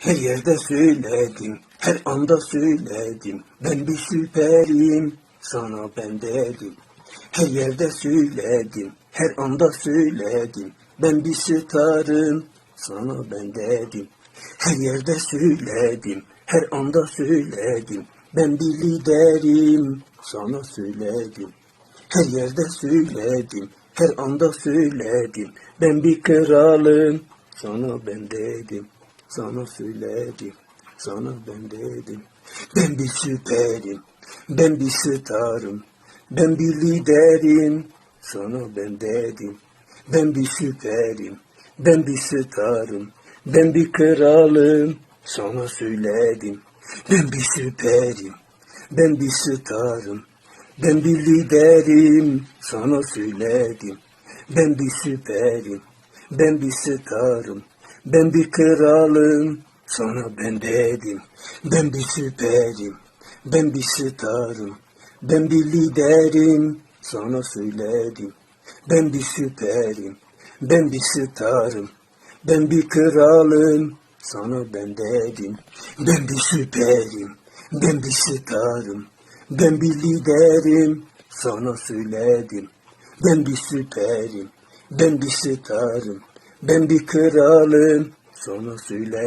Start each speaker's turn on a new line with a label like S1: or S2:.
S1: Her yerde söyledim, her anda söyledim. Ben bir süperim, sana ben dedim. Her yerde söyledim, her anda söyledim. Ben bir starım, sana ben dedim. Her yerde söyledim, her anda söyledim. Ben bir liderim, sana söyledim. Her yerde söyledim, her anda söyledim. Ben bir kralım, sana ben dedim. Sana söyledim, sana ben dedim. Ben bir süperim, ben bir starım. Ben bir liderim, sana ben dedim. Ben bir süperim, ben bir starım. Ben bir kralım, sana söyledim. Ben bir süperim, ben bir starım. Ben bir liderim, sana söyledim. Ben bir süperim, ben bir starım. Ben bir kralım, sana ben dedim. Ben bir süperim, ben bir starım. Ben bir liderim, sana söyledim. Ben bir süperim, ben bir starım. Ben bir kralım, sana ben dedim. Ben bir süperim, ben bir starım. Ben bir liderim, sana söyledim. Ben bir süperim, ben bir starım. Ben bir kralım, sana söyledim.